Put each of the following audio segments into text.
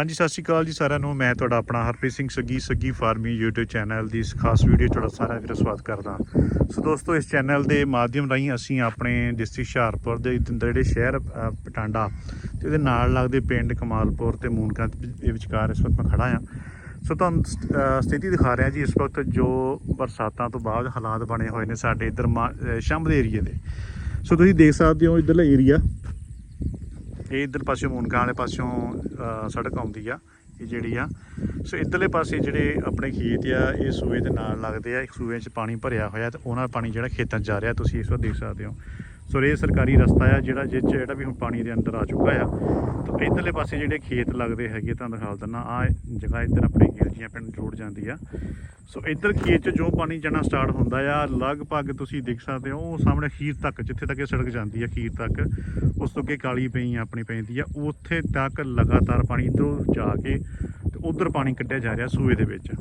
ਹਾਂਜੀ, ਸਤਿ ਸ਼੍ਰੀ ਅਕਾਲ ਜੀ ਸਾਰਿਆਂ ਨੂੰ। ਮੈਂ ਤੁਹਾਡਾ ਆਪਣਾ Harpreet Singh Saggi Saggi farming YouTube channel ਦੀ ਇਸ ਖਾਸ ਵੀਡੀਓ ਤੁਹਾਡਾ ਸਾਰਿਆਂ ਦਾ ਸਵਾਗਤ ਕਰਦਾ ਸੋ ਦੋਸਤੋ, ਇਸ ਚੈਨਲ ਦੇ ਮਾਧਿਅਮ ਰਾਹੀਂ ਅਸੀਂ ਆਪਣੇ ਡਿਸਟ੍ਰਿਕਟ ਹੁਸ਼ਿਆਰਪੁਰ ਦੇ ਜਿਹੜੇ ਸ਼ਹਿਰ ਪਟਾਂਡਾ ਤੇ ਉਹਦੇ ਨਾਲ ਲੱਗਦੇ ਪਿੰਡ ਕਮਾਲਪੁਰ ਤੇ ਮੂਨਕਾਂ ਦੇ ਵਿਚਕਾਰ ਇਸ ਵਕਤ ਮੈਂ ਖੜਾ ਹਾਂ। ਸੋ ਤੁਹਾਨੂੰ ਸਥਿਤੀ ਦਿਖਾ ਰਿਹਾ ਜੀ ਇਸ ਵਕਤ ਜੋ ਬਰਸਾਤਾਂ ਤੋਂ ਬਾਅਦ ਹਾਲਾਤ ਬਣੇ ਹੋਏ ਨੇ ਸਾਡੇ ਇਧਰ ਸ਼ੰਭ ਦੇ ਏਰੀਏ ਦੇ। ਸੋ ਤੁਸੀਂ ਦੇਖ ਸਕਦੇ ਹੋ ਇਧਰਲਾ ਏਰੀਆ। ਇਹ ਇਧਰ ਪਾਸੇ ਮੂਨਕਾਂ ਵਾਲੇ ਪਾਸਿਓਂ ਸੜਕ ਆਉਂਦੀ ਆ, ਇਹ ਜਿਹੜੀ ਆ। ਸੋ ਇਧਰਲੇ ਪਾਸੇ ਜਿਹੜੇ ਆਪਣੇ ਖੇਤ ਆ, ਇਹ ਸੂਏ ਦੇ ਨਾਲ ਲੱਗਦੇ ਆ, ਇੱਕ ਸੂਏ 'ਚ ਪਾਣੀ ਭਰਿਆ ਹੋਇਆ ਤੇ ਉਹਨਾਂ ਦਾ ਪਾਣੀ ਜਿਹੜਾ ਖੇਤਾਂ 'ਚ ਜਾ ਰਿਹਾ, ਤੁਸੀਂ ਇਸ ਵਾਰ ਦੇਖ ਸਕਦੇ ਹੋ। ਸੋ ਇਹ ਸਰਕਾਰੀ ਰਸਤਾ ਆ ਜਿਹੜਾ ਜਿਹ 'ਚ ਜਿਹੜਾ ਵੀ ਹੁਣ ਪਾਣੀ ਦੇ ਅੰਦਰ ਆ ਚੁੱਕਾ ਆ। ਤਾਂ ਇਧਰਲੇ ਪਾਸੇ ਜਿਹੜੇ ਖੇਤ ਲੱਗਦੇ ਹੈਗੇ ਤੁਹਾਨੂੰ ਦਿਖਾ ਦਿੰਦਾ ਆ ਜਗ੍ਹਾ ਇੱਧਰ ਆਪਣੇ ਗਿਲਜੀਆਂ ਪਿੰਡ ਜੋੜ ਜਾਂਦੀ ਆ। ਸੋ ਇੱਧਰ ਖੇਤ 'ਚ ਜੋ ਪਾਣੀ ਜਾਣਾ ਸਟਾਰਟ ਹੁੰਦਾ ਆ, ਲਗਭਗ ਤੁਸੀਂ ਦੇਖ ਸਕਦੇ ਹੋ, ਉਹ ਸਾਹਮਣੇ ਖੀਰ ਤੱਕ, ਜਿੱਥੇ ਤੱਕ ਇਹ ਸੜਕ ਜਾਂਦੀ ਆ ਖੀਰ ਤੱਕ, ਉਸ ਤੋਂ ਅੱਗੇ ਕਾਲੀ ਪਈ ਆਪਣੀ ਪੈਂਦੀ ਆ। ਉੱਥੇ ਤੱਕ ਲਗਾਤਾਰ ਪਾਣੀ ਇੱਧਰੋਂ ਜਾ ਕੇ ਤੇ ਉਧਰ ਪਾਣੀ ਕੱਢਿਆ ਜਾ ਰਿਹਾ ਸੂਏ ਦੇ ਵਿੱਚ।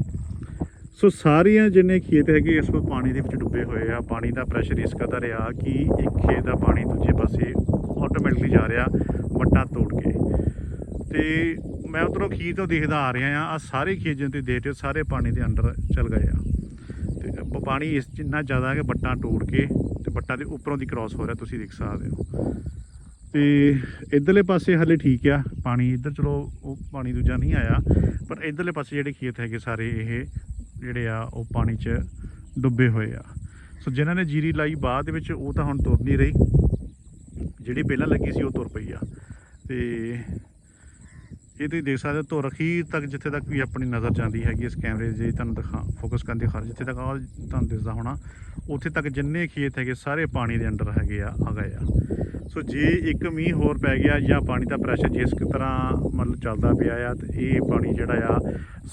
ਸੋ ਸਾਰੀਆਂ ਜਿੰਨੇ ਖੇਤ ਹੈਗੇ ਇਸ ਵਕਤ ਪਾਣੀ ਦੇ ਵਿੱਚ ਡੁੱਬੇ ਹੋਏ ਆ, ਪਾਣੀ ਦਾ ਪ੍ਰੈਸ਼ਰ ਇਸ ਕਦਰ ਆ ਕਿ ਇੱਕ ਖੇਤ ਦਾ ਪਾਣੀ ਦੂਜੇ ਪਾਸੇ ਆਟੋਮੈਟਿਕਲੀ ਜਾ ਰਿਹਾ, ਵੱਟਾਂ ਤੋੜ ਕੇ। ਤੇ ਮੈਂ ਉਧਰੋਂ ਖੀਰ ਤੋਂ ਦੇਖਦਾ ਆ ਰਿਹਾ ਆ ਆ ਸਾਰੇ ਖੇਤ ਜਿੰਨੇ ਤੁਸੀਂ ਦੇਖ ਰਹੇ ਸਾਰੇ ਪਾਣੀ ਦੇ ਅੰਡਰ ਚਲ ਗਏ ਆ। ਤੇ ਪਾਣੀ ਇਸ 'ਚ ਇੰਨਾ ਜ਼ਿਆਦਾ ਕਿ ਵੱਟਾਂ ਤੋੜ ਕੇ ਤੇ ਵੱਟਾਂ ਦੇ ਉੱਪਰੋਂ ਦੀ ਕ੍ਰਾਸ ਹੋ ਰਿਹਾ, ਤੁਸੀਂ ਦੇਖ ਸਕਦੇ ਹੋ। ਤੇ ਇਧਰਲੇ ਪਾਸੇ ਹਲੇ ਠੀਕ ਆ, ਪਾਣੀ ਇੱਧਰ ਚਲੋ, ਉਹ ਪਾਣੀ ਦੂਜਾ ਨਹੀਂ ਆਇਆ, ਪਰ ਇਧਰਲੇ ਪਾਸੇ ਜਿਹੜੇ ਖੇਤ ਹੈਗੇ ਸਾਰੇ ਇਹ ਜਿਹੜੇ ਆ, ਉਹ ਪਾਣੀ 'ਚ ਡੁੱਬੇ ਹੋਏ ਆ। ਸੋ ਜਿਨ੍ਹਾਂ ਨੇ ਜੀਰੀ ਲਾਈ, ਬਾਅਦ ਦੇ ਵਿੱਚ ਉਹ ਤਾਂ ਹੁਣ ਤੁਰ ਨਹੀਂ ਰਹੀ। ਜਿਹੜੀ ਪਹਿਲਾਂ ਲੱਗੀ ਸੀ, ਉਹ ਤੁਰ ਪਈ ਆ। ਤੇ ਇਹ ਤੁਸੀਂ ਦੇਖ ਸਕਦੇ ਹੋ, ਧੁਰ ਅਖੀਰ ਤੱਕ ਜਿੱਥੇ ਤੱਕ ਵੀ ਆਪਣੀ ਨਜ਼ਰ ਜਾਂਦੀ ਹੈਗੀ ਇਸ ਕੈਮਰੇ ਜੇ ਤੁਹਾਨੂੰ ਦਿਖਾ ਫੋਕਸ ਕਰਨ ਦੀ ਖਾਰ ਜਿੱਥੇ ਤੱਕ ਆਹ ਤੁਹਾਨੂੰ ਦਿਸਦਾ ਹੋਣਾ, ਉੱਥੇ ਤੱਕ ਜਿੰਨੇ ਖੇਤ ਹੈਗੇ, ਸਾਰੇ ਪਾਣੀ ਦੇ ਅੰਡਰ ਹੈਗੇ ਆ ਆ ਗਏ ਆ। ਸੋ ਜੇ ਇੱਕ ਮੀਂਹ ਹੋਰ ਪੈ ਗਿਆ ਜਾਂ ਪਾਣੀ ਦਾ ਪ੍ਰੈਸ਼ਰ ਜਿਸ ਤਰ੍ਹਾਂ ਮਤਲਬ ਚੱਲਦਾ ਪਿਆ ਆ ਤੇ ਇਹ ਪਾਣੀ ਜਿਹੜਾ ਆ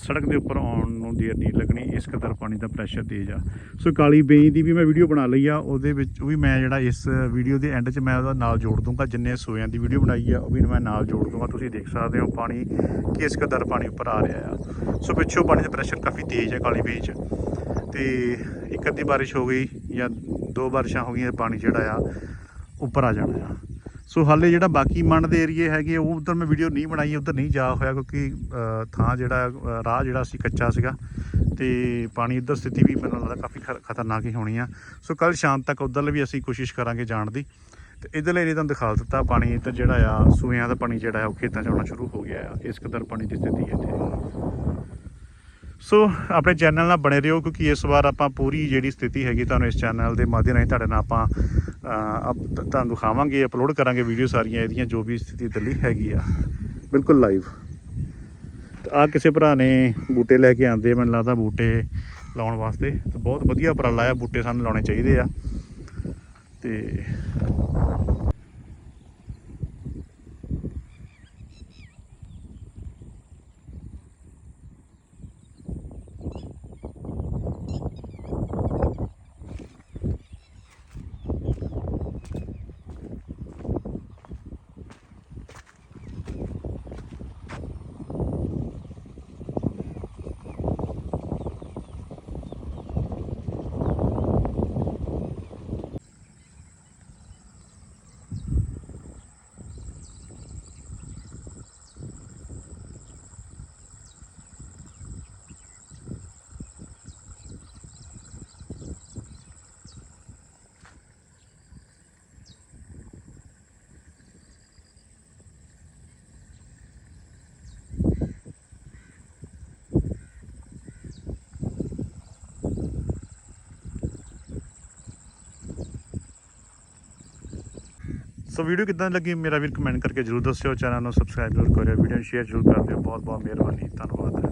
ਸੜਕ ਦੇ ਉੱਪਰ ਆਉਣ ਨੂੰ ਦੇਰ ਨਹੀਂ ਲੱਗਣੀ, ਇਸ ਕਦਰ ਪਾਣੀ ਦਾ ਪ੍ਰੈਸ਼ਰ ਤੇਜ਼ ਆ। ਸੋ ਕਾਲੀ ਬੇਈ ਦੀ ਵੀ ਮੈਂ ਵੀਡੀਓ ਬਣਾ ਲਈ ਆ, ਉਹਦੇ ਵਿੱਚ ਉਹ ਵੀ ਮੈਂ ਜਿਹੜਾ ਇਸ ਵੀਡੀਓ ਦੇ ਐਂਡ 'ਚ ਮੈਂ ਉਹਦਾ ਨਾਲ ਜੋੜ ਦੂੰਗਾ, ਜਿੰਨੇ ਸੋਇਆਂ ਦੀ ਵੀਡੀਓ ਬਣਾਈ ਆ, ਉਹ ਵੀ ਮੈਂ ਨਾਲ ਜੋੜ ਦੂੰਗਾ। ਤੁਸੀਂ ਦੇਖ ਸਕਦੇ ਹੋ ਪਾਣੀ ਕਿਸ ਕਦਰ ਪਾਣੀ ਉੱਪਰ ਆ ਰਿਹਾ ਆ। ਸੋ ਪਿੱਛੋਂ ਪਾਣੀ ਦਾ ਪ੍ਰੈਸ਼ਰ ਕਾਫੀ ਤੇਜ਼ ਆ ਕਾਲੀ ਬੇਈ 'ਚ। ਤੇ ਇੱਕ ਅੱਧੀ ਬਾਰਿਸ਼ ਹੋ ਗਈ ਜਾਂ ਦੋ ਬਾਰਿਸ਼ਾਂ ਹੋ ਗਈਆਂ ਪਾਣੀ ਜਿਹੜਾ ਆ ਉੱਪਰ ਆ ਜਾਣਾ ਆ। ਸੋ ਹਾਲੇ ਜਿਹੜਾ ਬਾਕੀ ਮੰਡ ਦੇ ਏਰੀਏ ਹੈਗੇ ਉਹ ਉਧਰ ਮੈਂ ਵੀਡੀਓ ਨਹੀਂ ਬਣਾਈ, ਉਧਰ ਨਹੀਂ ਜਾ ਹੋਇਆ ਕਿਉਂਕਿ ਥਾਂ ਜਿਹੜਾ ਰਾਹ ਜਿਹੜਾ ਸੀ ਕੱਚਾ ਸੀਗਾ ਤੇ ਪਾਣੀ ਇੱਧਰ ਸਥਿਤੀ ਵੀ ਮੈਨੂੰ ਲੱਗਦਾ ਕਾਫੀ ਖ- ਖਤਰਨਾਕ ਹੀ ਹੋਣੀ ਆ। ਸੋ ਕੱਲ ਸ਼ਾਮ ਤੱਕ ਉਧਰ ਵੀ ਅਸੀਂ ਕੋਸ਼ਿਸ਼ ਕਰਾਂਗੇ ਜਾਣ ਦੀ। ਤੇ ਇਧਰਲੇ ਏਰੀਏ ਤੁਹਾਨੂੰ ਦਿਖਾ ਦਿੱਤਾ, ਪਾਣੀ ਇੱਧਰ ਜਿਹੜਾ ਆ, ਸੂਇਆਂ ਦਾ ਪਾਣੀ ਜਿਹੜਾ ਆ, ਉਹ ਖੇਤਾਂ 'ਚ ਆਉਣਾ ਸ਼ੁਰੂ ਹੋ ਗਿਆ ਆ। ਇਸ ਕਦਰ ਪਾਣੀ ਦੀ ਸਥਿਤੀ ਇੱਥੇ। ਸੋ ਆਪਣੇ ਚੈਨਲ ਨਾਲ ਬਣੇ ਰਹੋ ਕਿਉਂਕਿ ਇਸ ਵਾਰ ਆਪਾਂ ਪੂਰੀ ਜਿਹੜੀ ਸਥਿਤੀ ਹੈਗੀ ਤੁਹਾਨੂੰ ਇਸ ਚੈਨਲ ਦੇ ਮਾਧਿਅਮ ਰਾਹੀਂ ਤੁਹਾਡੇ ਨਾਲ ਆਪਾਂ ਅਪ- ਤੁਹਾਨੂੰ ਦਿਖਾਵਾਂਗੇ ਅਪਲੋਡ ਕਰਾਂਗੇ ਵੀਡੀਓ ਸਾਰੀਆਂ ਇਹਦੀਆਂ ਜੋ ਵੀ ਸਥਿਤੀ ਦਿੱਲੀ ਹੈਗੀ ਆ। ਬਿਲਕੁਲ ਲਾਈਵ ਆ ਕਿਸੇ ਭਰਾ ਨੇ ਬੂਟੇ ਲੈ ਕੇ ਆਂਦੇ ਮੈਨੂੰ ਲੱਗਦਾ ਬੂਟੇ ਲਾਉਣ ਵਾਸਤੇ। ਤੇ ਬਹੁਤ ਵਧੀਆ ਉਪਰਾਲਾ ਆ, ਬੂਟੇ ਸਾਨੂੰ ਲਾਉਣੇ ਚਾਹੀਦੇ ਆ। ਤੇ ਸੋ ਵੀਡੀਓ ਕਿਦਾਂ ਲੱਗੀ ਮੇਰਾ ਵੀਰ ਕਮੈਂਟ ਕਰਕੇ ਜਰੂਰ ਦੱਸਿਓ, ਚੈਨਲ ਨੂੰ ਸਬਸਕ੍ਰਾਈਬ ਜ਼ਰੂਰ ਕਰਿਓ ਵੀਡੀਓ ਨੂੰ ਸ਼ੇਅਰ ਜ਼ਰੂਰ ਕਰ ਦਿਓ ਬਹੁਤ ਬਹੁਤ ਮਿਹਰਬਾਨੀ, ਧੰਨਵਾਦ।